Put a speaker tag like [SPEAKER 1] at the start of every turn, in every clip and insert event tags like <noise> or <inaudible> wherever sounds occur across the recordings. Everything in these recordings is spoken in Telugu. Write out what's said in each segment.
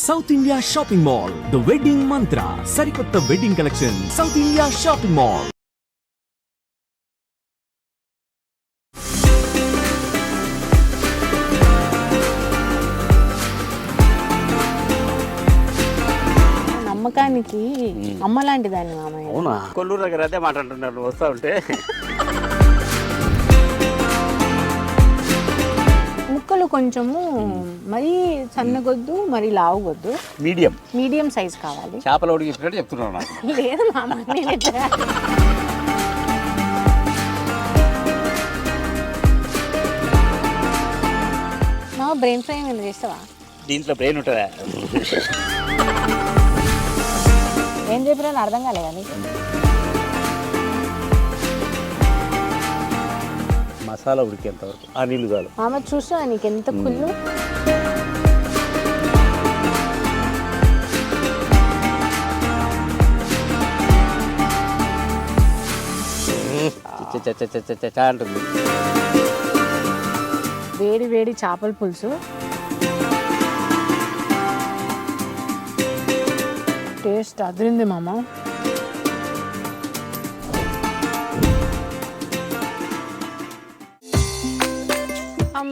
[SPEAKER 1] South India shopping mall the wedding మంత్ర సరికొత్త wedding collection South India shopping mall
[SPEAKER 2] నమ్మకానికి అమ్మ లాంటి దాన్ని మామయ్య.
[SPEAKER 3] అవునా? కొల్లూరు దగ్గర అదే మాట అంటున్నారు నువ్వు వస్తా ఉంటే.
[SPEAKER 2] ముక్కలు కొంచెము మరీ సన్నగొద్దు మరి లావుగొద్దు.
[SPEAKER 3] మీడియం.
[SPEAKER 2] మీడియం సైజ్ కావాలి.
[SPEAKER 3] చేపల ఉడికి నాకు.
[SPEAKER 2] లేదు మామ నేను ఎట్లా మా బ్రెయిన్ ఫ్రై ఏమైనా చేస్తావా?
[SPEAKER 3] దీంట్లో బ్రెయిన్ ఉంటుందా?
[SPEAKER 2] ఏం చెప్పినా అర్థం కాలేదా నీకు?
[SPEAKER 3] మసాలా ఉడికేంత వరకు? ఆ నీళ్ళు చాలు.
[SPEAKER 2] మామ చూసా నీకు ఎంత కుళ్ళు
[SPEAKER 3] అంటుంది.
[SPEAKER 2] వేడి వేడి చేపల పులుసు. టేస్ట్ అదిరింది మామ.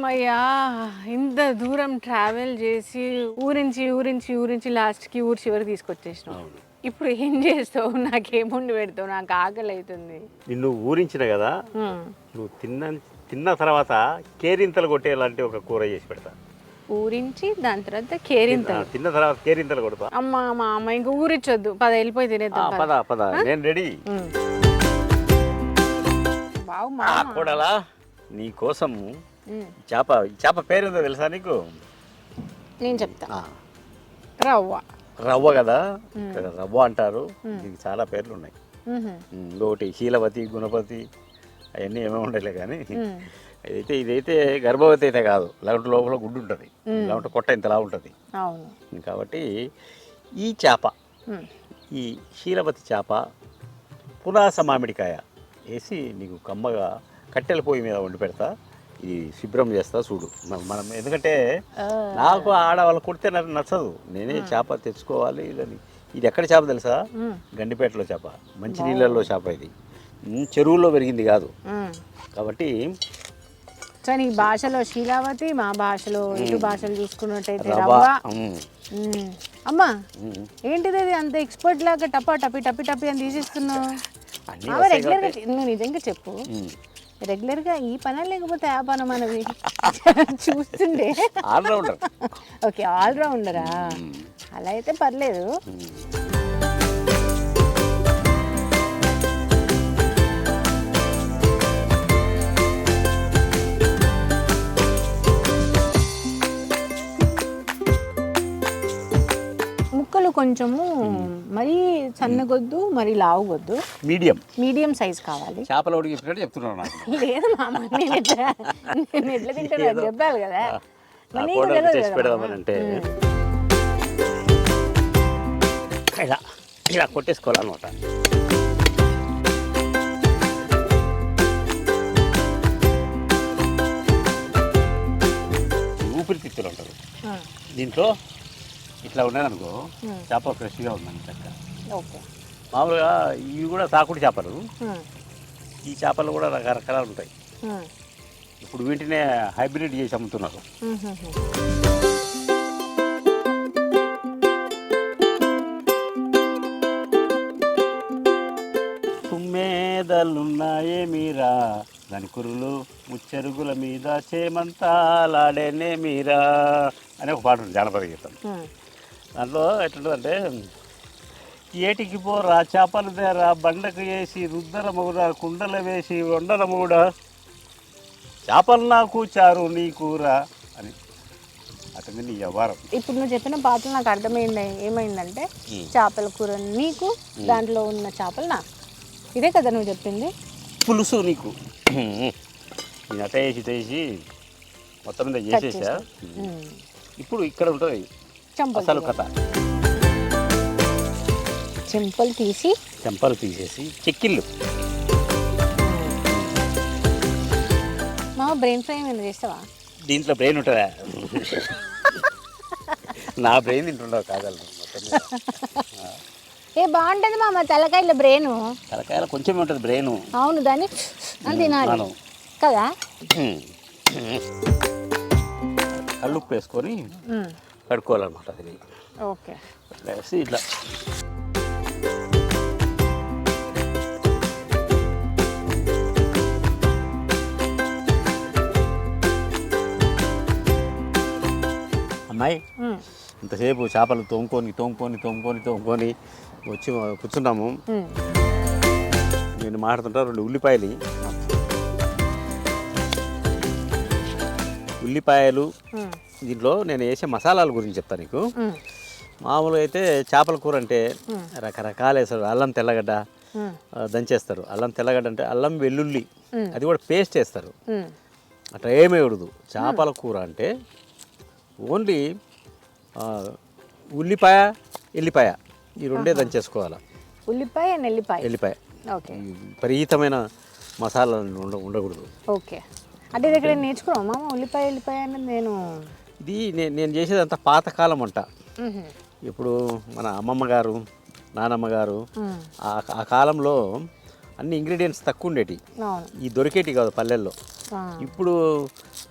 [SPEAKER 2] అమ్మయ్యా ఇంత దూరం ట్రావెల్ చేసి ఊరించి ఊరించి ఊరించి లాస్ట్కి ఊరి చివరి తీసుకొచ్చేసినావు. ఇప్పుడు ఏం చేస్తావు? నాకేముండి పెడతావు? నాకు ఆకలి అవుతుంది
[SPEAKER 3] నిన్ను ఊరించిన కదా. నువ్వు తిన్న తిన్న తర్వాత కేరింతలు కొట్టేలాంటి ఒక కూర చేసి పెడతా.
[SPEAKER 2] ఊరించి దాని తర్వాత కేరింత
[SPEAKER 3] ఆ, తిన్న తర్వాత కేరింతలు కొడతా.
[SPEAKER 2] అమ్మ మా అమ్మ ఇంకా ఊరిచ్చొద్దు. పద వెళ్ళిపోయి తినేద్దాం పద.
[SPEAKER 3] పద నేను రెడీ.
[SPEAKER 2] బావు మా
[SPEAKER 3] కూడలా నీ కోసం
[SPEAKER 2] ఉమ్.
[SPEAKER 3] చేప చేప పేరుందో తెలుసా నీకు?
[SPEAKER 2] నేను చెప్తా. రవ్వ.
[SPEAKER 3] రవ్వ కదా? రవ్వ అంటారు. దీనికి చాలా పేర్లు ఉన్నాయి ఇంకొకటి శీలవతి గుణపతి అవన్నీ ఏమో ఉండలే కానీ
[SPEAKER 2] ఉమ్.
[SPEAKER 3] ఇదైతే గర్భవతి అయితే కాదు. లేకుంటే లోపల గుడ్డు ఉంటుంది. లేకుంటే కొట్ట ఇంతలా ఉంటుంది. కాబట్టి ఈ చేప. ఈ శీలవతి చేప పునాస మామిడికాయ వేసి నీకు కమ్మగా కట్టెల పొయ్యి మీద వండి పెడతా. ఇది శుభ్రం చేస్తా చూడు. మనం ఎందుకంటే. నాకు ఆడవాళ్ళు కొడితే నాకు నచ్చదు. నేనే చేప తెచ్చుకోవాలి ఇదని. ఇది ఎక్కడ చేప తెలుసా. గండిపేటలో చేప. మంచి నీళ్ళల్లో చేప ఇది. చెరువుల్లో పెరిగింది కాదు. కాబట్టి
[SPEAKER 2] సో నీ భాషలో శీలావతి మా భాషలో ఇటు భాషలు చూసుకున్నట్టయితే
[SPEAKER 3] రవ్వ.
[SPEAKER 2] అమ్మా. ఏంటిది ఇది? అంత ఎక్స్పర్ట్ లాగా టపా టపి టపి టపి అని తీసిస్తున్నావు. నిజంగా చెప్పు. రెగ్యులర్గా ఈ పనా లేకపోతే ఆ పన మనవి <laughs> చూస్తుండే.
[SPEAKER 3] ఆల్రౌండర్ <laughs>
[SPEAKER 2] ఓకే ఆల్రౌండరా అలా అయితే పర్లేదు. ముక్కలు కొంచెము మరీ సన్నగొద్దు మరి లావుగొద్దు.
[SPEAKER 3] మీడియం.
[SPEAKER 2] మీడియం సైజ్ కావాలి.
[SPEAKER 3] చేపల ఉడికి నాకు.
[SPEAKER 2] లేదు మామ నేను ఎట్లా నేను ఎట్లా తింటాను చెప్పాలి కదా.
[SPEAKER 3] ఇలా ఇలా కొట్టేసుకోవాలన్నమాట. ఊపిరితిత్తులు ఉంటారు దీంట్లో ఇట్లా ఉన్నదనుకో చేప ఫ్రెష్గా ఉందండి చక్క.
[SPEAKER 2] ఓకే.
[SPEAKER 3] మామూలుగా ఇవి కూడా సాకుడు చేపలు. ఈ చేపలు కూడా రకరకాలు ఉంటాయి. ఇప్పుడు వీటినే హైబ్రిడ్ చేసి అమ్ముతున్నారు. తుమ్మేదలున్నాయే మీరా దాని కురులు ముచ్చెరుగుల మీద చేమంతాలాడేనే మీరా అని ఒక పాట ఉంది జానపద గీతం.
[SPEAKER 2] ఆ,
[SPEAKER 3] దాంట్లో ఎట్లుంటుందంటే ఏటికి పోరా చేపలు తేరా బండకు వేసి రుద్దర మూడ కుండల వేసి వండల మూడ చేపలు నాకు చారు నీ కూర అని. అతని నీ వ్యవహారం.
[SPEAKER 2] ఇప్పుడు నువ్వు చెప్పిన పాటలు నాకు అర్థమైంది ఏమైందంటే. చేపల కూర నీకు దాంట్లో ఉన్న చేపలు నాకు ఇదే కదా నువ్వు చెప్పింది?
[SPEAKER 3] పులుసు నీకు. నేను అట్ట వేసి వేసి మొత్తం మీద చేసేసా. ఇప్పుడు ఇక్కడ ఉంటుంది. అసలు కథ.
[SPEAKER 2] చెంపలు తీసి
[SPEAKER 3] చెంపలు తీసేసి చెక్కిళ్ళు.
[SPEAKER 2] మా బ్రెయిన్ ఫ్రై ఏమైనా చేస్తావా?
[SPEAKER 3] దీంట్లో బ్రెయిన్ ఉంటుందా? నా బ్రెయిన్ తింటుండవు మొత్తం మీద.
[SPEAKER 4] ఏ బాగుంటది మామ తలకాయల బ్రెయిన్.
[SPEAKER 3] తలకాయలో కొంచెం ఉంటుంది బ్రెయిన్.
[SPEAKER 4] అవును దాన్ని అని తినాలి. కదా?
[SPEAKER 3] కళ్ళుప్పు వేసుకొని. కడుక్కోవాలన్నమాట అది
[SPEAKER 2] ఓకే
[SPEAKER 3] ఇట్లా వేసి ఇట్లా అమ్మాయి
[SPEAKER 2] మ్మ్.
[SPEAKER 3] ఇంతసేపు చేపలు తోముకొని తోముకొని తోముకొని తోముకొని వచ్చి కూర్చున్నాము. నేను మాట్లాడుతుంటా రెండు ఉల్లిపాయలు ఉల్లిపాయలు. దీంట్లో నేను వేసే మసాలాల గురించి చెప్తాను నీకు.
[SPEAKER 2] మ్మ్.
[SPEAKER 3] మామూలుగా అయితే చేపల కూర అంటే రకరకాలు వేస్తారు. అల్లం తెల్లగడ్డ దంచేస్తారు. అల్లం తెల్లగడ్డ అంటే అల్లం వెల్లుల్లి అది కూడా పేస్ట్ వేస్తారు. అట్లా ఏమీ ఉడదు చేపల కూర అంటే ఓన్లీ ఉల్లిపాయ ఎల్లిపాయ. ఈ రెండే దంచేసుకోవాలి.
[SPEAKER 2] ఉల్లిపాయ
[SPEAKER 3] ఎల్లిపాయ. ఈ విపరీతమైన మసాలాలు ఉండ ఉండకూడదు.
[SPEAKER 2] ఓకే. అంటే ఇది ఇక్కడ నేర్చుకున్నావు మామ? ఉల్లిపాయ ఉల్లిపాయ అనేది నేను
[SPEAKER 3] ఇది నేను నేను చేసేదంతా పాతకాలం అంట. ఇప్పుడు మన అమ్మమ్మ గారు నానమ్మ గారు. ఆ కాలంలో అన్ని ఇంగ్రీడియంట్స్ తక్కువ ఉండేటి ఈ దొరికేటి కాదు పల్లెల్లో. ఇప్పుడు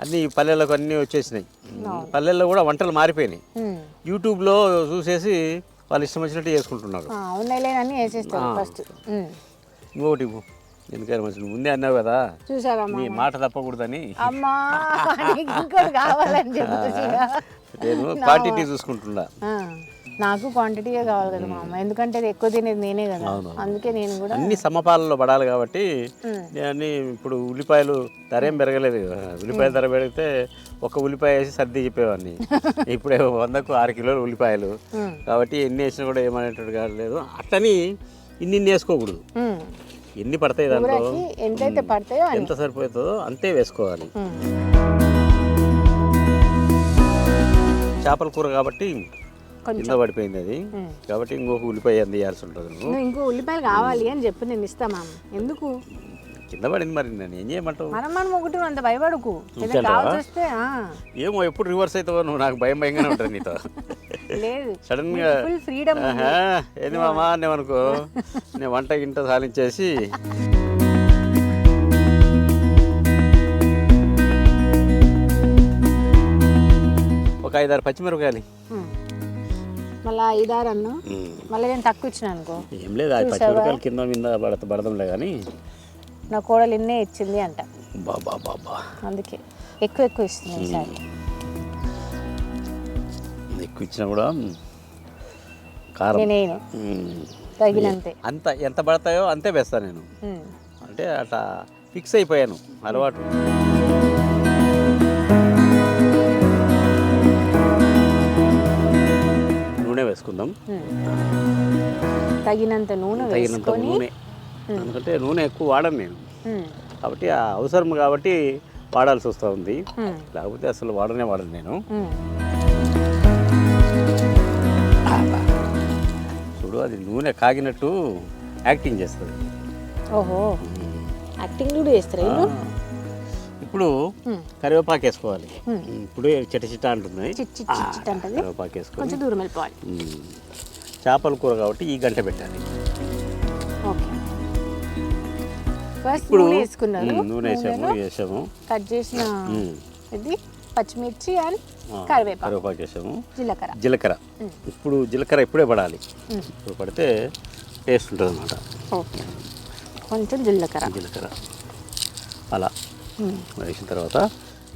[SPEAKER 3] అన్ని పల్లెలకు అన్నీ వచ్చేసినాయి పల్లెల్లో కూడా వంటలు మారిపోయినాయి. యూట్యూబ్లో చూసేసి వాళ్ళు ఇష్టం వచ్చినట్టు చేసుకుంటున్నారు. ఇంకొకటి. ఎందుకని మంచి ముందే అన్నావు కదా?
[SPEAKER 2] చూసావా
[SPEAKER 3] నీ
[SPEAKER 2] మామ?
[SPEAKER 3] మాట తప్పకూడదని.
[SPEAKER 2] అమ్మా ఇంకోటి కావాలని
[SPEAKER 3] నేను క్వాంటిటీ చూసుకుంటున్నా.
[SPEAKER 2] నాకు క్వాంటిటీగా కావాలి కదా మామ? ఎందుకంటే అది ఎక్కువ తినేది నేనే కదా. అందుకే నేను కూడా
[SPEAKER 3] అన్ని సమపాలలో పడాలి కాబట్టి. అన్ని ఇప్పుడు ఉల్లిపాయలు ధర ఏం పెరగలేదు ఉల్లిపాయల ధర పెరిగితే ఒక ఉల్లిపాయ వేసి సర్ది చెప్పేవాడిని. <laughs> ఇప్పుడే వందకు ఆరు కిలోలు ఉల్లిపాయలు. కాబట్టి ఎన్ని వేసినా కూడా ఏమనేటట్టు కాలేదు అట్లని ఇన్ని ఇన్ని వేసుకోకూడదు. ఎన్ని పడతాయి దాంట్లో?
[SPEAKER 2] ఎంతైతే పడతాయో
[SPEAKER 3] ఎంత సరిపోతుందో అంతే వేసుకోవాలి. చేపల కూర కాబట్టి. కింద పడిపోయింది అది. కాబట్టి ఇంకొక ఉల్లిపాయ అందియాల్సి ఉంటుంది
[SPEAKER 2] ఇంకో ఉల్లిపాయలు కావాలి అని చెప్పి నేను ఇస్తా మామ. ఎందుకు?
[SPEAKER 3] కింద పడింది మరి నేను ఏం చేయమంటావు?
[SPEAKER 2] మనం మనం ఒకటి అంత భయపడకు. వస్తే
[SPEAKER 3] ఏమో ఎప్పుడు రివర్స్ అవుతావో నువ్వు నాకు భయం భయంగానే ఉంటుంది నీతో.
[SPEAKER 2] లేదు. సడన్గా ఫ్రీడమ్
[SPEAKER 3] ఏంది మామా అనుకో. నేను వంట గింట సాలించేసి. ఒక ఐదారు పచ్చిమిరపకాయలు.
[SPEAKER 2] మళ్ళీ ఐదారు అన్ను. మళ్ళీ నేను తక్కువ ఇచ్చిన అనుకో.
[SPEAKER 3] ఏం లేదు ఆ పచ్చిమిరపకాయలు కింద మీద పడత పడదంలే కానీ.
[SPEAKER 2] నా కోడలు ఇన్నే ఇచ్చింది అంట.
[SPEAKER 3] బాబా బాబా
[SPEAKER 2] అందుకే ఎక్కువ ఎక్కువ ఇస్తుంది ఈసారి
[SPEAKER 3] ఎక్కువ ఇచ్చినా కూడా కారం. మ్మ్.
[SPEAKER 2] తగినంతే.
[SPEAKER 3] అంత ఎంత పడతాయో అంతే వేస్తాను నేను. అంటే అట్లా ఫిక్స్ అయిపోయాను అలవాటు. నూనె వేసుకుందాం.
[SPEAKER 2] తగినంత నూనె
[SPEAKER 3] తగినంత నూనె. ఎందుకంటే నూనె ఎక్కువ వాడను నేను. కాబట్టి ఆ అవసరం కాబట్టి వాడాల్సి వస్తూ ఉంది. లేకపోతే అసలు వాడనే వాడను నేను. చూడు అది నూనె కాగినట్టు యాక్టింగ్ చేస్తుంది.
[SPEAKER 2] ఓహో. యాక్టింగ్ కూడా చేస్తారా
[SPEAKER 3] ఇప్పుడు. కరివేపాకు వేసుకోవాలి. ఇప్పుడు చిట చిట అంటున్నాయి. కరివేపాకు వేసుకొని.
[SPEAKER 2] కొంచెం దూరం వెళ్ళిపోవాలి.
[SPEAKER 3] మ్మ్. చేపల కూర కాబట్టి ఈ గంట పెట్టాలి.
[SPEAKER 2] ఫస్ట్
[SPEAKER 3] ఇప్పుడు
[SPEAKER 2] నూనె వేసుకున్నారు.
[SPEAKER 3] నూనె వేసాము
[SPEAKER 2] కట్ చేసిన. ఇది పచ్చిమిర్చి అండ్ కరివేపాకు.
[SPEAKER 3] కరివేపాకు వేసాము
[SPEAKER 2] జీలకర్ర.
[SPEAKER 3] జీలకర్ర. ఇప్పుడు జీలకర్ర ఇప్పుడే పడాలి. ఇప్పుడు పడితే టేస్ట్ ఉంటుంది అనమాట
[SPEAKER 2] ఓకే. కొంచెం జీలకర్ర.
[SPEAKER 3] జీలకర్ర. అలా. వేసిన తర్వాత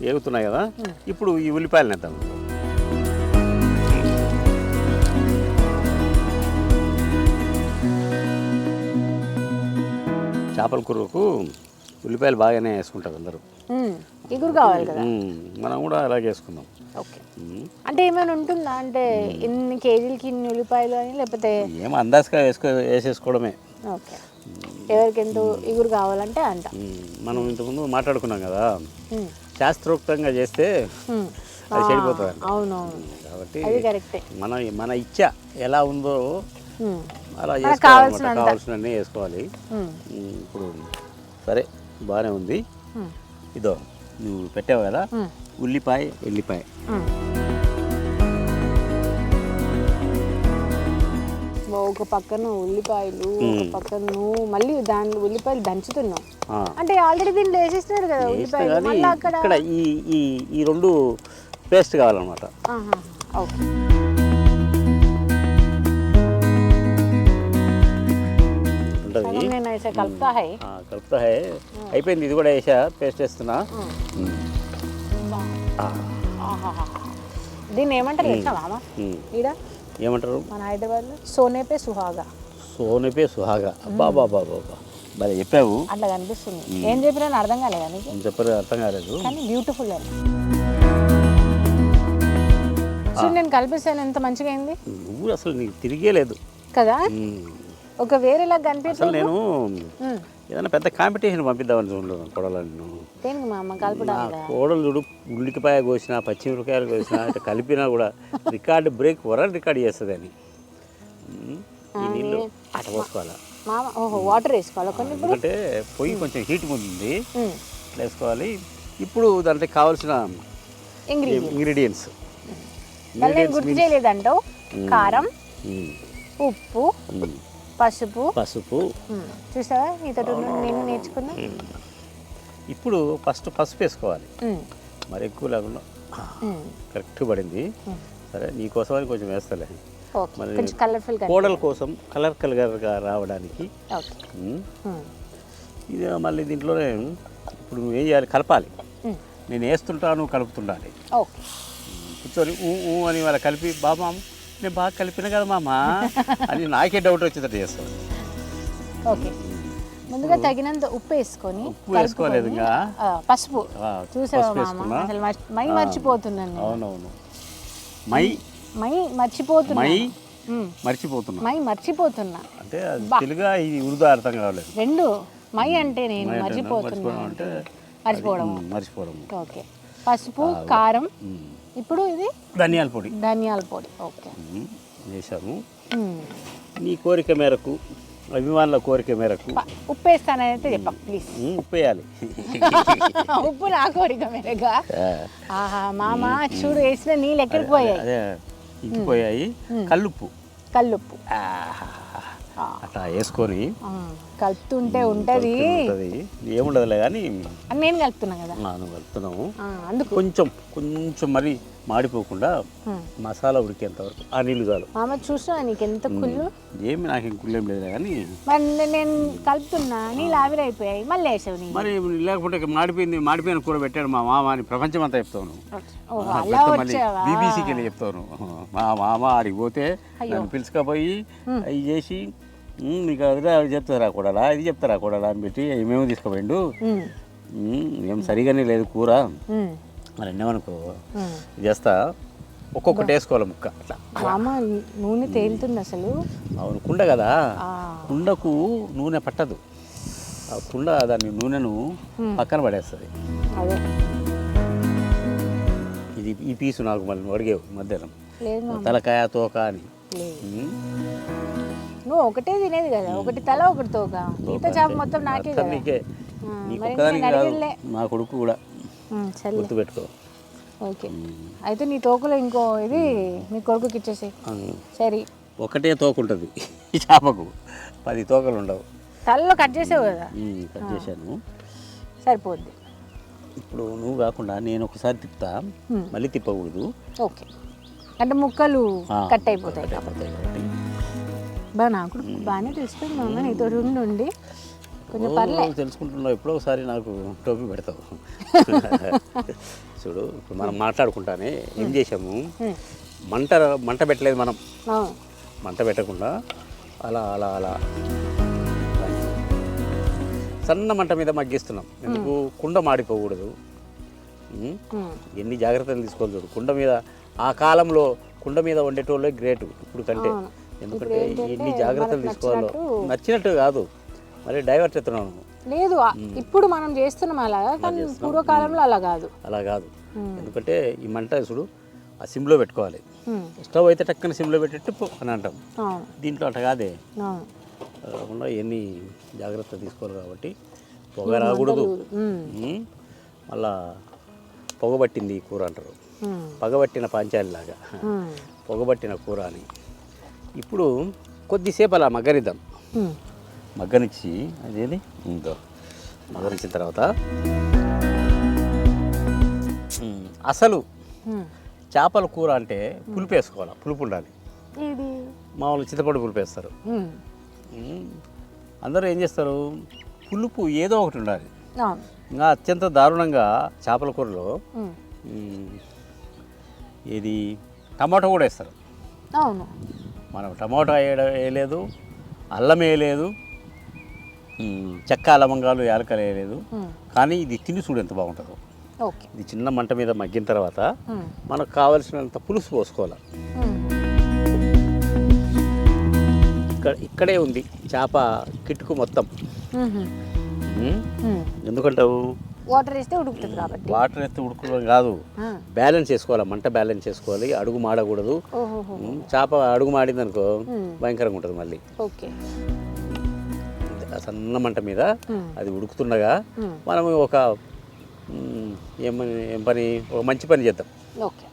[SPEAKER 3] ఏగుతున్నాయి కదా. ఇప్పుడు ఈ ఉల్లిపాయలు నేద్దాం. చేపల కూరకు ఉల్లిపాయలు బాగానే వేసుకుంటారు అందరూ.
[SPEAKER 2] ఇగురు కావాలి కదా.
[SPEAKER 3] మనం కూడా అలాగే వేసుకుందాం
[SPEAKER 2] ఓకే. అంటే ఏమైనా ఉంటుందా అంటే ఇన్ని కేజీలకి ఇన్ని ఉల్లిపాయలు అని లేకపోతే
[SPEAKER 3] ఏం అందాజుగా వేసుకో వేసేసుకోవడమే
[SPEAKER 2] ఓకే ఎవరికి ఎంత ఇగురు కావాలంటే అంట.
[SPEAKER 3] మనం ఇంతకుముందు మాట్లాడుకున్నాం కదా. శాస్త్రోక్తంగా చేస్తే. అది చెడిపోతుంది
[SPEAKER 2] అవునవును
[SPEAKER 3] కాబట్టి మన మన ఇచ్చ ఎలా ఉందో. అలా చేసుకోవాలన్నమాట. కావాల్సినవన్నీ వేసుకోవాలి. ఇప్పుడు సరే బాగానే ఉంది. ఇదో నువ్వు పెట్టావు కదా. ఉల్లిపాయ ఎల్లిపాయ.
[SPEAKER 2] ఒక పక్కన ఉల్లిపాయలు ఒక పక్కన మళ్ళీ దాని ఉల్లిపాయలు దంచుతున్నావు
[SPEAKER 3] ఆ.
[SPEAKER 2] అంటే ఆల్రెడీ దీంట్లో వేసేస్తున్నారు కదా ఉల్లిపాయలు. అక్కడ
[SPEAKER 3] ఇక్కడ ఈ ఈ ఈ రెండు పేస్ట్ కావాలన్నమాట.
[SPEAKER 2] ఓకే.
[SPEAKER 3] ఉంటుంది.
[SPEAKER 2] కలుపుతా హై.
[SPEAKER 3] అయిపోయింది ఇది కూడా వేసా పేస్ట్ వేస్తున్నా.
[SPEAKER 2] దీన్ని ఏమంటారు
[SPEAKER 3] ఏమంటారు?
[SPEAKER 2] మన హైదరాబాద్లో సోనే పే సుహాగా.
[SPEAKER 3] సోనిపే సుహాగా. బాబా బాబా బాబా మరి చెప్పావు.
[SPEAKER 2] అట్లా కనిపిస్తుంది. ఏం చెప్పినా అర్థం కాలేదా
[SPEAKER 3] చెప్పరు అర్థం కాలేదు.
[SPEAKER 2] కానీ బ్యూటిఫుల్ అని సో నేను కల్పిస్తాను ఎంత మంచిగా అయింది?
[SPEAKER 3] నువ్వు అసలు నీకు తిరిగే లేదు
[SPEAKER 2] కదా. ఒక వేరేలా కనిపించలేదు
[SPEAKER 3] నేను ఏదైనా పెద్ద కాంపిటీషన్ పంపిద్దామని చూడలేదు కొడలని
[SPEAKER 2] దేనికి మా అమ్మ
[SPEAKER 3] నా
[SPEAKER 2] కలపడానికి
[SPEAKER 3] కోడలు చూడు ఉల్లిపాయ కోసిన పచ్చిమిరపకాయలు కోసిన ఇట్లా కలిపినా కూడా రికార్డు బ్రేక్ వరల్డ్ రికార్డ్ చేస్తుంది అని. ఈ నీళ్ళు అట పోసుకోవాలి?
[SPEAKER 2] మామ ఓహో వాటర్ వేసుకోవాలి కొన్ని
[SPEAKER 3] ఎందుకంటే పొయ్యి కొంచెం హీట్ ఉంది. ఇట్లా వేసుకోవాలి. ఇప్పుడు దాంట్లో కావాల్సిన
[SPEAKER 2] ఇంగ్రీడియంట్
[SPEAKER 3] ఇంగ్రీడియంట్స్.
[SPEAKER 2] గుర్తు చేయలేదంటావు? కారం. ఉప్పు. పసుపు.
[SPEAKER 3] పసుపు.
[SPEAKER 2] చూసావా? నీతో నేను నేర్చుకున్నా?
[SPEAKER 3] ఇప్పుడు ఫస్ట్ పసుపు వేసుకోవాలి. మరి ఎక్కువ లేకుండా. కరెక్ట్ పడింది. సరే కొంచెం వేస్తలే.
[SPEAKER 2] ఓకే.
[SPEAKER 3] మరి
[SPEAKER 2] కొంచెం కలర్ఫుల్గా
[SPEAKER 3] కోడల కోసం కలర్ కలర్గా రావడానికి. ఇది మళ్ళీ దీంట్లోనే ఇప్పుడు నువ్వు ఏం చేయాలి? కలపాలి. నేను వేస్తుంటాను కలుపుతుండాలి
[SPEAKER 2] ఓకే.
[SPEAKER 3] కూర్చొని ఊ ఊ అని వాళ్ళ కలిపి బాబా నేను బాగా కలిపిన కదా మామ? అని నాకే డౌట్ వచ్చేటట్టు చేస్తాను.
[SPEAKER 2] ఓకే. ముందుగా తగినంత ఉప్పు వేసుకొని
[SPEAKER 3] ఉప్పు వేసుకోలేదు
[SPEAKER 2] పసుపు. చూసావా మామ. అసలు మై మర్చిపోతున్నాను నేను.
[SPEAKER 3] అవునవును. మై?
[SPEAKER 2] మై మర్చిపోతున్నా.
[SPEAKER 3] మై. మర్చిపోతున్నా.
[SPEAKER 2] మై మర్చిపోతున్నా.
[SPEAKER 3] అంటే తెలుగా ఇది ఉర్దూ అర్థం కావలేదు
[SPEAKER 2] రెండు. మై అంటే నేను మర్చిపోతున్నా.
[SPEAKER 3] మర్చిపోవడం
[SPEAKER 2] మర్చిపోవడం. ఓకే. పసుపు కారం. ఇప్పుడు ఇది?
[SPEAKER 3] ధనియాల పొడి.
[SPEAKER 2] ధనియాల పొడి ఓకే.
[SPEAKER 3] ఉమ్. నీ కోరిక మేరకు అభిమానుల కోరిక మేరకు.
[SPEAKER 2] ఉప్పు వేస్తానైతే చెప్ప ప్లీజ్.
[SPEAKER 3] ఉప్పు వేయాలి <laughs>
[SPEAKER 2] ఉప్పు నా కోరిక మేరగా
[SPEAKER 3] ఆ,
[SPEAKER 2] ఆహా మామ చూడు వేసిన నీళ్ళు ఎక్కడికి పోయాయి?
[SPEAKER 3] ఇంకిపోయాయి కల్లుప్పు.
[SPEAKER 2] కల్లుప్పు.
[SPEAKER 3] ఆహా. అట్లా వేసుకొని.
[SPEAKER 2] కలుపుతుంటే ఉంటది.
[SPEAKER 3] ఏముండదులే కానీ
[SPEAKER 2] నేను కలుపుతున్నా కదా.
[SPEAKER 3] కలుపుతున్నాము
[SPEAKER 2] అందుకు.
[SPEAKER 3] కొంచెం కొంచెం మరి మాడిపోకుండా. మసాలా ఉడికేంత వరకు. ఆ నీళ్ళు చాలు.
[SPEAKER 2] మామ చూసినా నీకు ఎంత కుళ్ళు?
[SPEAKER 3] ఏమి నాకు ఇంకులేం లేదు కానీ
[SPEAKER 2] మరి నే- నేను కలుపుతున్నా నీళ్ళు ఆవిరైపోయాయి మళ్ళీ వేసావు నీ
[SPEAKER 3] మరి లేకపోతే మాడిపోయింది మాడిపోయిన కూర పెట్టాడు మా మామ అని ప్రపంచం అంతా చెప్తాను బీబీసీకి వెళ్ళి చెప్తాను మా మామ ఆడికి పోతే నన్ను పిలుచుకపోయి అవి చేసి "ఉమ్, నీకు అదిరా చెప్తారా కూడాలా ఇది చెప్తారా కూడాలా అని పెట్టి ఏమేమి తీసుకుపోయిండు.
[SPEAKER 2] ఉమ్.
[SPEAKER 3] "ఉమ్, ఏం సరిగానే లేదు కూర. మరి. ఇది చేస్తా ఒక్కొక్కటి వేసుకోవాలి ముక్క. అట్లా.
[SPEAKER 2] నూనె తేలుతుంది అసలు.
[SPEAKER 3] అవును కుండ కదా. కుండకు నూనె పట్టదు. ఆ కుండ దాని నూనెను పక్కన పడేస్తుంది. ఇది ఈ పీసు నాకు మళ్ళీ అడిగేవు మధ్యాహ్నం తలకాయ తోక అని.
[SPEAKER 2] నువ్వు ఒకటే తినేది కదా. ఒకటి తల ఒకటి తోక. మిగతా చేప మొత్తం నాకే
[SPEAKER 3] నీకే. కాదు. నా కొడుకు కూడా. గుర్తుపెట్టుకో.
[SPEAKER 2] ఓకే. అయితే నీ తోకలో ఇంకో ఇది మీ కొడుకుకి ఇచ్చేసి సరే.
[SPEAKER 3] ఒకటే తోక ఉంటుంది ఈ చేపకు. పది తోకలు ఉండవు.
[SPEAKER 2] తలలో కట్ చేసావు కదా?
[SPEAKER 3] కట్ చేశాను.
[SPEAKER 2] సరిపోద్ది.
[SPEAKER 3] ఇప్పుడు నువ్వు కాకుండా నేను ఒకసారి తిప్పుతా. మళ్ళీ తిప్పకూడదు.
[SPEAKER 2] ఓకే. అంటే ముక్కలు కట్ అయిపోతాయి
[SPEAKER 3] కట్ అయిపోతాయి కాబట్టి.
[SPEAKER 2] బా నాకు బాగానే తెలిసిపోయింది మామ. నీతో ఉండి. కొంచెం
[SPEAKER 3] ఓ,
[SPEAKER 2] పర్లే.
[SPEAKER 3] తెలుసుకుంటున్నావు. ఎప్పుడో ఒకసారి నాకు టోపీ పెడతావు. చూడు ఇప్పుడు మనం మాట్లాడుకుంటానే ఏం చేసాము మంట మంట పెట్టలేదు మనం. మంట పెట్టకుండా అలా అలా అలా. సన్న మంట మీద మగ్గిస్తున్నాం. ఎందుకు? కుండ మాడిపోకూడదు. ఎన్ని జాగ్రత్తలు తీసుకోవాలి చూడు. కుండ మీద ఆ కాలంలో కుండ మీద వండేటోళ్ళే గ్రేట్. ఇప్పుడు కంటే. ఎందుకంటే ఎన్ని జాగ్రత్తలు తీసుకోవాలో.
[SPEAKER 2] నచ్చినట్టు
[SPEAKER 3] కాదు. మరి డైవర్ట్ ఎత్తున్నాను
[SPEAKER 2] లేదు ఇప్పుడు మనం చేస్తున్నాం అలాగా కానీ పూర్వకాలంలో అలా కాదు.
[SPEAKER 3] అలా కాదు. ఎందుకంటే ఈ మంట చూడు ఆ సిమ్లో పెట్టుకోవాలి. స్టవ్ అయితే టక్కన సిమ్లో పెట్టేట్టు అని అంటాం. దీంట్లో అట్ట కాదే. కాకుండా ఎన్ని జాగ్రత్తలు తీసుకోవాలి కాబట్టి పొగ రాకూడదు. మళ్ళా పొగబట్టింది ఈ కూర అంటారు. పగబట్టిన పాంచాలిలాగా.
[SPEAKER 2] ఉమ్.
[SPEAKER 3] పొగబట్టిన కూర అని. ఇప్పుడు కొద్దిసేపు అలా మగ్గనిద్దాం. మగ్గనిచ్చి అదేది? ఇంకో మగ్గనిచ్చిన తర్వాత. అసలు. చేపల కూర అంటే పులుపు వేసుకోవాలి? పులుపు ఉండాలి.
[SPEAKER 2] ఇది
[SPEAKER 3] మామూలు చింతపండు పులుపు వేస్తారు. అందరూ ఏం చేస్తారు? పులుపు ఏదో ఒకటి ఉండాలి. ఇంకా అత్యంత దారుణంగా చేపల కూరలో ఇది టమాటో కూడా వేస్తారు.
[SPEAKER 2] అవును.
[SPEAKER 3] మనం టమాటా వేయడం వేయలేదు అల్లం వేయలేదు చెక్క లవంగాలు యాలకలు వేయలేదు. కానీ ఇది తిని చూడు ఎంత బాగుంటుందో. ఇది చిన్న మంట మీద మగ్గిన తర్వాత. మనకు కావలసినంత పులుసు పోసుకోవాలి. ఇక్కడ ఇక్కడే ఉంది చేప కిటుకు మొత్తం. ఎందుకంటావు?
[SPEAKER 2] వాటర్ వేస్తే ఉడుకుతుంది కాబట్టి.
[SPEAKER 3] వాటర్ ఎత్తి ఉడుకోవడం కాదు. బ్యాలెన్స్ చేసుకోవాలి మంట బ్యాలెన్స్ చేసుకోవాలి అడుగు మాడకూడదు. చేప అడుగు మాడింది అనుకో
[SPEAKER 2] ఉమ్.
[SPEAKER 3] భయంకరంగా ఉంటుంది మళ్ళీ.
[SPEAKER 2] ఓకే.
[SPEAKER 3] సన్న మంట మీద. అది ఉడుకుతుండగా. మనం ఒక ఏమని ఏం పని ఒక మంచి పని చేద్దాం.
[SPEAKER 2] ఓకే.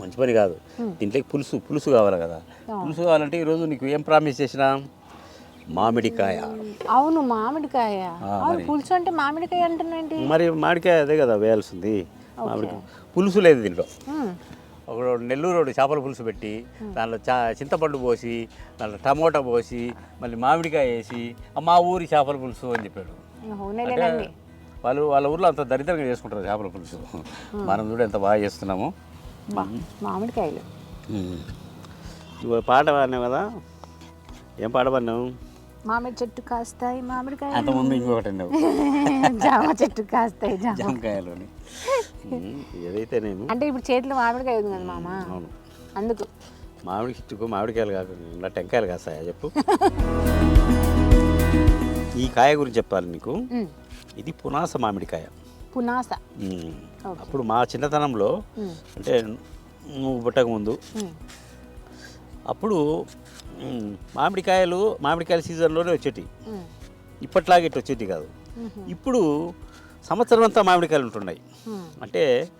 [SPEAKER 3] మంచి పని కాదు. దీంట్లోకి పులుసు పులుసు కావాలి కదా. పులుసు కావాలంటే ఈరోజు నీకు ఏం ప్రామిస్ చేసినా? మామిడికాయ.
[SPEAKER 2] అవును మామిడికాయ. పులుసు అంటే మామిడికాయ అంటున్నాంటి
[SPEAKER 3] మరి మామిడికాయ అదే కదా వేయాల్సింది. మామిడికాయ. పులుసు లేదు దీంట్లో. ఒక నెల్లూరు చేపల పులుసు పెట్టి దాంట్లో చా చింతపండు పోసి దాంట్లో టమోటా పోసి మళ్ళీ మామిడికాయ వేసి "ఆ, మా ఊరి చేపల పులుసు అని చెప్పాడు. వాళ్ళు వాళ్ళ ఊర్లో అంత దరిద్రంగా చేసుకుంటారు చేపల పులుసు. మనం చూడ ఎంత బాగా చేస్తున్నాము.
[SPEAKER 2] మామిడికాయలు.
[SPEAKER 3] నువ్వు పాట పాడినావు కదా? ఏం పాట పాడినావు?
[SPEAKER 2] మామిడి చెట్టు కాస్తాయి మామిడికాయ
[SPEAKER 3] అంతకుముందు ఇంకొకటి అన్నావు <laughs>
[SPEAKER 2] జామ చెట్టు కాస్తాయి జామ.
[SPEAKER 3] జామకాయలోని. ఉమ్, ఏదైతే నేను
[SPEAKER 2] అంటే ఇప్పుడు చేతిలో మామిడికాయ ఉంది కదా మామ?
[SPEAKER 3] అవును.
[SPEAKER 2] అందుకు.
[SPEAKER 3] మామిడి చెట్టుకు మామిడికాయలు కాకుండా టెంకాయలు కాస్తాయా చెప్పు? <laughs> ఈ కాయ గురించి చెప్పాలి నీకు. ఇది పునాస మామిడికాయ.
[SPEAKER 2] పునాస.
[SPEAKER 3] అప్పుడు మా చిన్నతనంలో. అంటే నువ్వు పుట్టక ముందు. అప్పుడు మామిడికాయలు మామిడికాయల సీజన్లోనే వచ్చేటి. ఇప్పట్లాగే ఇటు వచ్చేటి కాదు. ఇప్పుడు సంవత్సరం అంతా మామిడికాయలు ఉంటున్నాయి. అంటే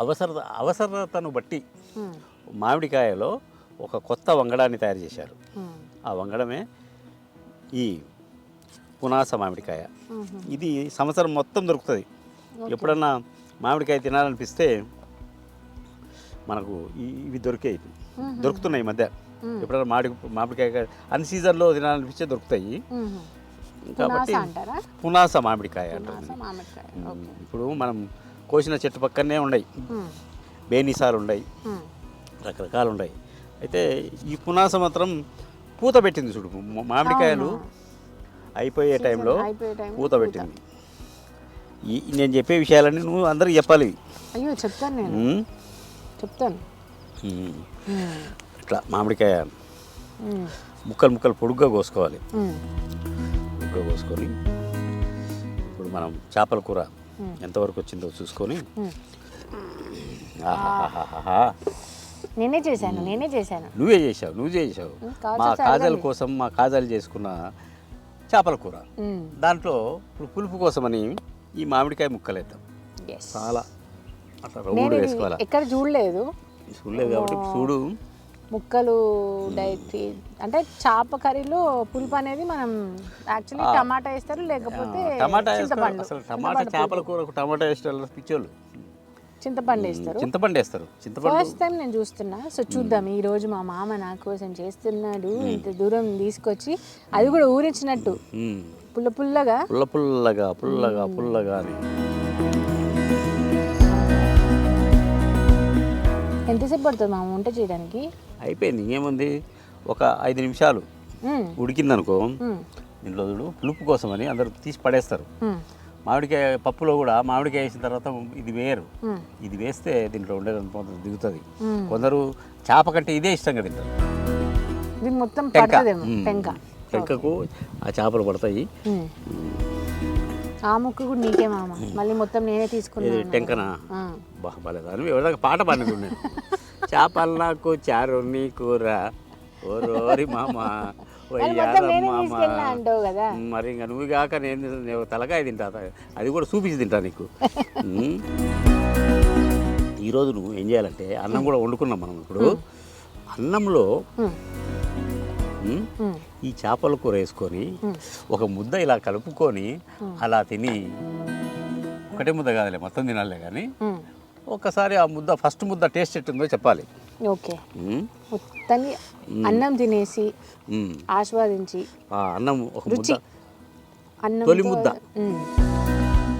[SPEAKER 3] అవసర అవసరతను బట్టి. మామిడికాయలో ఒక కొత్త వంగడాన్ని తయారు చేశారు. ఆ వంగడమే ఈ పునాస మామిడికాయ. ఇది సంవత్సరం మొత్తం దొరుకుతుంది ఎప్పుడన్నా మామిడికాయ తినాలనిపిస్తే మనకు ఇవి దొరికాయి దొరుకుతున్నాయి ఈ మధ్య ఎప్పుడన్నా మామిడి మామిడికాయ అన్ సీజన్లో తినాలనిపిస్తే దొరుకుతాయి. కాబట్టి
[SPEAKER 2] పునాస
[SPEAKER 3] మామిడికాయ అంటారు ఇప్పుడు మనం కోసిన చెట్టు పక్కనే ఉన్నాయి. బేనిసాలు ఉన్నాయి. రకరకాలు ఉన్నాయి అయితే ఈ పునాస మాత్రం పూత పెట్టింది చూడు. మామిడికాయలు అయిపోయే టైంలో పూత పెట్టింది. ఈ నేను చెప్పే విషయాలన్నీ నువ్వు అందరికి చెప్పాలి.
[SPEAKER 2] అయ్యో చెప్తాను నేను? చెప్తాను.
[SPEAKER 3] ఇట్లా మామిడికాయ. ముక్కలు ముక్కలు పొడుగ్గా కోసుకోవాలి. పొడుగ్గా కోసుకొని ఇప్పుడు మనం చేపల కూర ఎంతవరకు వచ్చిందో చూసుకొని.
[SPEAKER 2] నేనే చేశాను నేనే చేశాను
[SPEAKER 3] నువ్వే చేసావు నువ్వు చేసావు మా కాజల్. కోసం మా కాజల్ చేసుకున్న చేపల కూర. దాంట్లో ఇప్పుడు పులుపు కోసమని ఈ మామిడికాయ ముక్కలు వేద్దాం చాలా అట్లా రౌండ్ వేసుకోవాలి
[SPEAKER 2] ఎక్కడ చూడలేదు
[SPEAKER 3] చూడలేదు కాబట్టి చూడు
[SPEAKER 2] ముక్కలు డైరెక్ట్ అంటే చేప కర్రీలో పులుపు అనేది మనం యాక్చువల్లీ టమాటా వేస్తారు లేకపోతే
[SPEAKER 3] టమాటా
[SPEAKER 2] చింతపండు.
[SPEAKER 3] అసలు టమాటా చేపల కూరకు టమాటా వేస్తే పిచ్చోళ్ళు.
[SPEAKER 2] చింతపండు వేస్తారు.
[SPEAKER 3] చింతపండు వేస్తారు. చింతపండు
[SPEAKER 2] ఫస్ట్ టైం నేను చూస్తున్నా. సో చూద్దాం. ఈ రోజు మా మామ నా కోసం చేస్తున్నాడు. ఇంత దూరం తీసుకొచ్చి అది కూడా ఊరించినట్టు. పుల్ల పుల్లగా?
[SPEAKER 3] పుల్ల పుల్లగా పుల్లగా పుల్లగా అని.
[SPEAKER 2] ఎంతసేపు పడుతుంది మామ వంట చేయడానికి?
[SPEAKER 3] అయిపోయింది. ఇంకేముంది? ఒక ఐదు నిమిషాలు. ఉడికిందనుకో. దీంట్లో చూడు పులుపు కోసమని అందరూ తీసి పడేస్తారు.
[SPEAKER 2] మ్మ్.
[SPEAKER 3] మామిడికాయ పప్పులో కూడా మామిడికాయ వేసిన తర్వాత ఇది వేయరు. ఇది వేస్తే దీంట్లో ఉండేది దిగుతుంది. కొందరు చేప కంటే ఇదే ఇష్టంగా తింటారు.
[SPEAKER 2] ఇది మొత్తం
[SPEAKER 3] టెంకకు ఆ చేపలు పడతాయి.
[SPEAKER 2] ఆ ముక్క కూడా నీకే మామ. మళ్ళీ మొత్తం నేనే తీసుకున్నాను
[SPEAKER 3] టెంకనా?
[SPEAKER 2] ఆ.
[SPEAKER 3] బాగాలేదు అని ఎవరిదాకా పాట పాడినట్టు <laughs> చేపలు నాకు చారు నీ కూర. ఓ రోరి మామ.
[SPEAKER 2] మరి
[SPEAKER 3] ఇంకా నువ్వు కాక నేను తలకాయ తింటా అది కూడా చూపించి తింటా నీకు. ఈరోజు నువ్వు ఏం చేయాలంటే అన్నం కూడా వండుకున్నాం మనం ఇప్పుడు. అన్నంలో? ఈ చేపల కూర వేసుకొని ఒక ముద్ద ఇలా కలుపుకొని అలా తిని ఒకటే ముద్ద కాదులే మొత్తం తినాలే కానీ
[SPEAKER 2] మ్మ్.
[SPEAKER 3] ఒక్కసారి ఆ ముద్ద ఫస్ట్ ముద్ద టేస్ట్ ఎట్టుందో చెప్పాలి.
[SPEAKER 2] ఓకే? మొత్తాన్ని అన్నం తినేసి. ఆస్వాదించి
[SPEAKER 3] అన్నం ఒక ముద్ద.
[SPEAKER 2] రుచి. అన్నం
[SPEAKER 3] తొలి ముద్ద.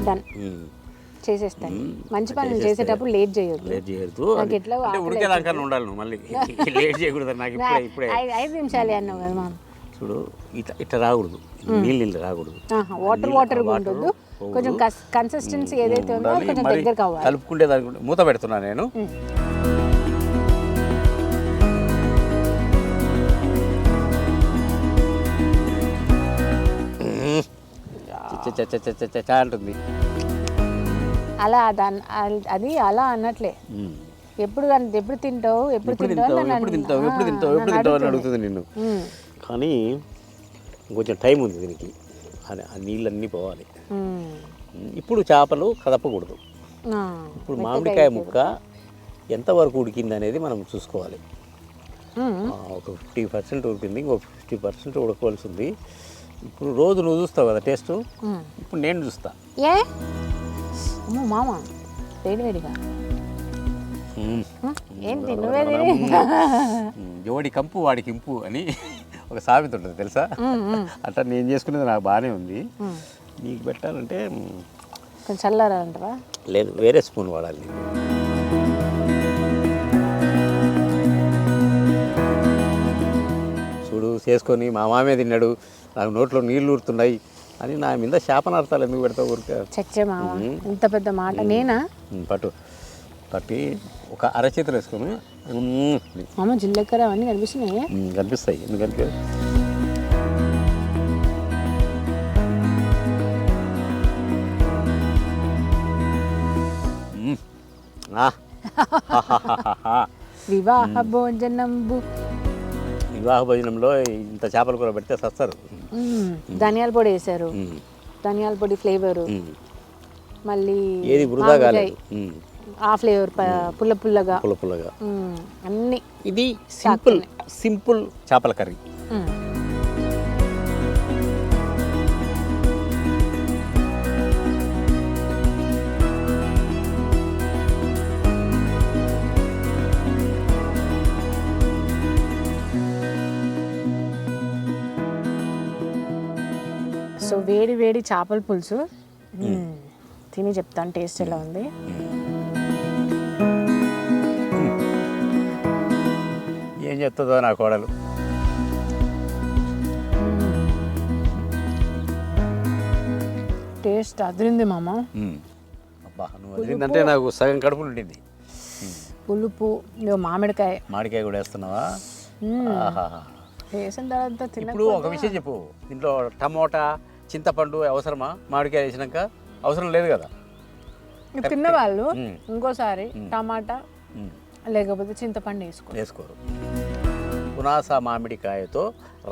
[SPEAKER 2] డన్. చేసేస్తాను. మంచి పనులు
[SPEAKER 3] చేసేస్తే
[SPEAKER 2] చేసేటప్పుడు లేట్ చేయొద్దు.
[SPEAKER 3] లేట్ చేయొద్దు.
[SPEAKER 2] నాకు ఎట్లా
[SPEAKER 3] ఉడికేదాకా ఉండాలి నువ్వు మళ్ళీ. <laughs> <laughs> లేట్ చేయకూడదు నాకు ఇప్పుడే ఇప్పుడే.
[SPEAKER 2] ఐదు నిమిషాలే అన్నావు కదా మామ.
[SPEAKER 3] చూడు ఇట్లా ఇట్లా రాకూడదు. నీళ్ళు నీళ్ళు రాకూడదు.
[SPEAKER 2] వాటర్ వాటర్
[SPEAKER 3] పోదు.
[SPEAKER 2] కొంచెం కన్సిస్టెన్సీ ఏదైతే ఉందో కొంచెం దగ్గర కావాలి
[SPEAKER 3] కలుపుకుంటే దానికి మూత పెడుతున్నా నేను. అంటుంది.
[SPEAKER 2] అలా దాన్ అది అలా అన్నట్లే. ఎప్పుడు అన్- ఎప్పుడు తింటావు ఎప్పుడు తింటావు అని
[SPEAKER 3] ఎప్పుడు తింటావు ఎప్పుడు తింటావు ఎప్పుడు తింటావు అని
[SPEAKER 2] అడుగుతుంది.
[SPEAKER 3] నిన్ను. కానీ కొంచెం టైం ఉంది దీనికి. అది ఆ నీళ్ళన్నీ పోవాలి. ఇప్పుడు చేపలు కదపకూడదు ఇప్పుడు మామిడికాయ. ముక్క ఎంతవరకు ఉడికింది అనేది మనం చూసుకోవాలి ఒక ఫిఫ్టీ పర్సెంట్ ఉడికింది ఇంకో ఫిఫ్టీ పర్సెంట్ ఉడకవలసి ఉంది ఇప్పుడు రోజు నువ్వు చూస్తావు కదా టేస్ట్. ఇప్పుడు నేను చూస్తా
[SPEAKER 2] ఏ మామ వేడి వేడిగా
[SPEAKER 3] మ్మ్.
[SPEAKER 2] మ్మ్. ఏంటి నువ్వే తిని
[SPEAKER 3] మ్మ్. ఎవడి కంపు వాడికి ఇంపు అని <laughs> ఒక సామెత ఉంటుంది తెలుసా అట్లా నేను చేసుకునేది నాకు బాగానే ఉంది. నీకు పెట్టాలంటే
[SPEAKER 2] కొంచెం
[SPEAKER 3] లేదు వేరే స్పూన్ వాడాలి నీకు. చూడు చేసుకొని మా మామే తిన్నాడు నాకు నోట్లో నీళ్ళు ఊరుతున్నాయి అని నా మీద శాపనార్థాలు ఎందుకు పెడతావు ఊరికే?
[SPEAKER 2] చచ్చే మామ ఇంత పెద్ద మాట. నేనా?
[SPEAKER 3] పట్టు. పట్టి ఒక అరచేతులు వేసుకొని మ్మ్, అని.
[SPEAKER 2] మామ జిల్లెక్కర అవన్నీ కనిపిస్తున్నాయి.
[SPEAKER 3] కనిపిస్తాయి. ఎందుకంటే. <laughs>
[SPEAKER 2] వివాహ భోజనంబు.
[SPEAKER 3] వివాహ భోజనంలో ఇంత చేపల కూర పెడితే సస్తారు.
[SPEAKER 2] ధనియాల పొడి వేశారు. ధనియాల పొడి ఫ్లేవరు. మళ్ళీ
[SPEAKER 3] ఏది వృధా కాలేదు.
[SPEAKER 2] ఆ ఫ్లేవర్ పుల్ల పుల్లగా.
[SPEAKER 3] పుల్ల పుల్లగా.
[SPEAKER 2] అన్నీ.
[SPEAKER 3] ఇది సింపుల్ సింపుల్ చేపల కర్రీ.
[SPEAKER 2] వేడి వేడి చేపల పులుసు. తిని చెప్తాను టేస్ట్ ఎలా ఉంది?
[SPEAKER 3] ఏం చెప్తుందో నా కోడలు.
[SPEAKER 2] టేస్ట్ అదిరింది మామ.
[SPEAKER 3] వదిలిందంటే నాకు సగం కడుపులు ఉండింది
[SPEAKER 2] పులుపు మామిడికాయ.
[SPEAKER 3] మామిడికాయ కూడా వేస్తున్నావా.
[SPEAKER 2] వేసిన తర్వాత
[SPEAKER 3] ఇప్పుడు ఒక విషయం చెప్పు. దీంట్లో టమోటా చింతపండు అవసరమా? మామిడికాయ వేసినాక అవసరం లేదు కదా.
[SPEAKER 2] తిన్న వాళ్ళు
[SPEAKER 3] మ్మ్.
[SPEAKER 2] ఇంకోసారి టమాటా. లేకపోతే చింతపండు వేసుకో
[SPEAKER 3] వేసుకోరు. పునాస మామిడికాయతో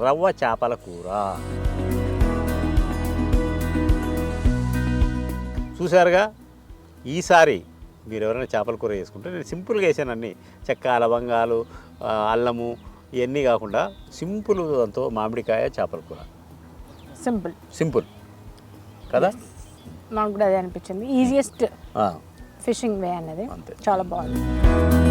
[SPEAKER 3] రవ్వ చేపల కూర. చూశారుగా? ఈసారి మీరు ఎవరైనా చేపల కూర చేసుకుంటే నేను సింపుల్గా వేసాను అన్ని. చెక్క లవంగాలు అల్లము ఇవన్నీ కాకుండా సింపుల్ దాంతో మామిడికాయ చేపల కూర.
[SPEAKER 2] సింపుల్.
[SPEAKER 3] సింపుల్. కదా?
[SPEAKER 2] నాకు కూడా అదే అనిపించింది. ఈజియెస్ట్ ఫిషింగ్ వే అనేది చాలా బాగుంది.